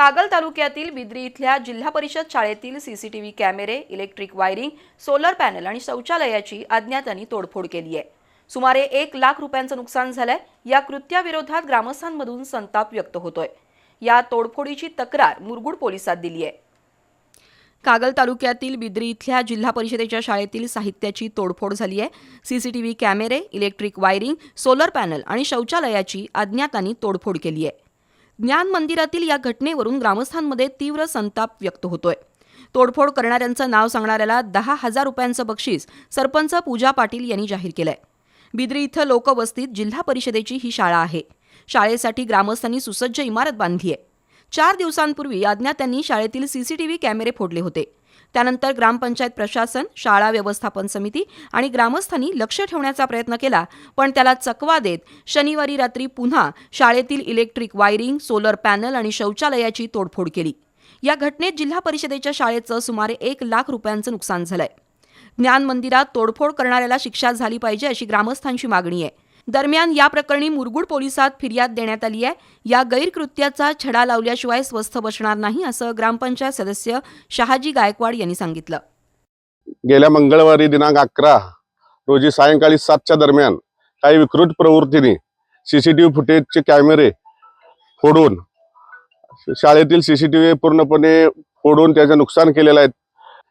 कागल तालुक्यातील बिद्री इथल्या जिल्हा परिषद शाळेतील सीसीटीव्ही कॅमेरे इलेक्ट्रिक वायरिंग सोलर पॅनल आणि शौचालयाची अज्ञातांनी तोडफोड केली आहे. सुमारे एक लाख रुपयांचं नुकसान झालंय या कृत्याविरोधात ग्रामस्थांमधून संताप व्यक्त होतोय. या तोडफोडीची तक्रार मुरगुड पोलिसात दिली आहे. कागल तालुक्यातील बिद्री इथल्या जिल्हा परिषदेच्या शाळेतील साहित्याची तोडफोड झाली आहे. सीसीटीव्ही कॅमेरे इलेक्ट्रिक वायरिंग सोलर पॅनल आणि शौचालयाची अज्ञातांनी तोडफोड केली आहे. ज्ञान मंदिरातील या घटनेवरून ग्रामस्थांमध्ये तीव्र संताप व्यक्त होतोय. तोडफोड करणाऱ्यांचं नाव सांगणाऱ्याला दहा हजार रुपयांचं बक्षीस सरपंच पूजा पाटील यांनी जाहीर केलंय. बिद्री इथं लोकवस्तीत जिल्हा परिषदेची ही शाळा आहे. शाळेसाठी ग्रामस्थांनी सुसज्ज इमारत बांधली आहे चार दिवसांपूर्वी अज्ञात्यांनी शाळेतील सीसीटीव्ही कॅमेरे फोडले होते. त्यानंतर ग्रामपंचायत प्रशासन शाळा व्यवस्थापन समिती आणि ग्रामस्थांनी लक्ष ठेवण्याचा प्रयत्न केला पण त्याला चकवा देत शनिवारी रात्री पुन्हा शाळेतील इलेक्ट्रिक वायरिंग सोलर पॅनल आणि शौचालयाची तोडफोड केली. या घटनेत जिल्हा परिषदेच्या शाळेचं सुमारे एक लाख रुपयांचं नुकसान झालंय. ज्ञान मंदिरात तोडफोड करणाऱ्याला शिक्षा झाली पाहिजे अशी ग्रामस्थांची मागणी आहे. दरम्यान या प्रकरणी मुरगुड पोलिसात फिर्याद देण्यात आली आहे. या गैरकृत्याचा छडा लावल्याशिवाय स्वस्थ बसणार नाही असं ग्रामपंचायत सदस्य शहाजी गायकवाड यांनी सांगितलं. गेल्या मंगळवारी दिनांक अकरा रोजी सायंकाळी सातच्या दरम्यान काही विकृत प्रवृत्तीने सीसीटीव्ही फुटेजचे कॅमेरे फोडून शाळेतील सीसीटीव्ही पूर्णपणे फोडून त्याचे नुकसान केलेलं आहे.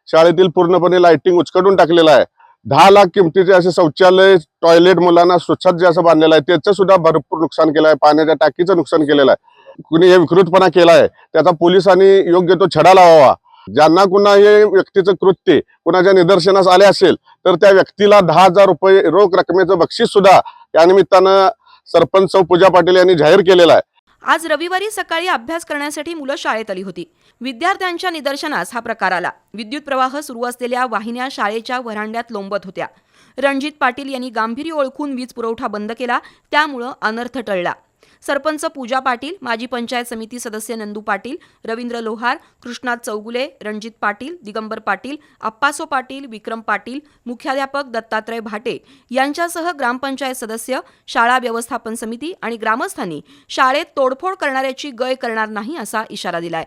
शाळेतील पूर्णपणे लाइटिंग उचकटून टाकलेलं आहे. दहा लाख किमतीचे असे शौचालय टॉयलेट मुलांना स्वच्छता असं बांधलेलं आहे त्याचं सुद्धा भरपूर नुकसान केलं आहे पाण्याच्या टाकीचं नुकसान केलेलं आहे. कुणी हे विकृतपणा केला आहे त्याचा पोलिसांनी योग्य तो छडा लावावा. ज्यांना कुणा हे व्यक्तीचं कृत्य कुणाच्या निदर्शनास आले असेल तर त्या व्यक्तीला दहा हजार रुपये रोख रकमेचं बक्षीस सुद्धा या निमित्तानं सरपंच पूजा पाटील यांनी जाहीर केलेलं आहे. आज रविवारी सकाळी अभ्यास करण्यासाठी मुलं शाळेत आली होती. विद्यार्थ्यांच्या निदर्शनास हा प्रकार आला. विद्युत प्रवाह सुरू असलेल्या वाहिन्या शाळेच्या वरांड्यात लोंबत होत्या. रणजित पाटील यांनी गांभीर्य ओळखून वीज पुरवठा बंद केला त्यामुळं अनर्थ टळला. सरपंच पूजा पाटील माजी पंचायत समिती सदस्य नंदू पाटील रवींद्र लोहार कृष्णात चौगुले रणजित पाटील दिगंबर पाटील अप्पासो पाटील विक्रम पाटील मुख्याध्यापक दत्तात्रय भाटे यांच्यासह ग्रामपंचायत सदस्य शाळा व्यवस्थापन समिती आणि ग्रामस्थांनी शाळेत तोडफोड करणाऱ्याची गय करणार नाही असा इशारा दिलाय.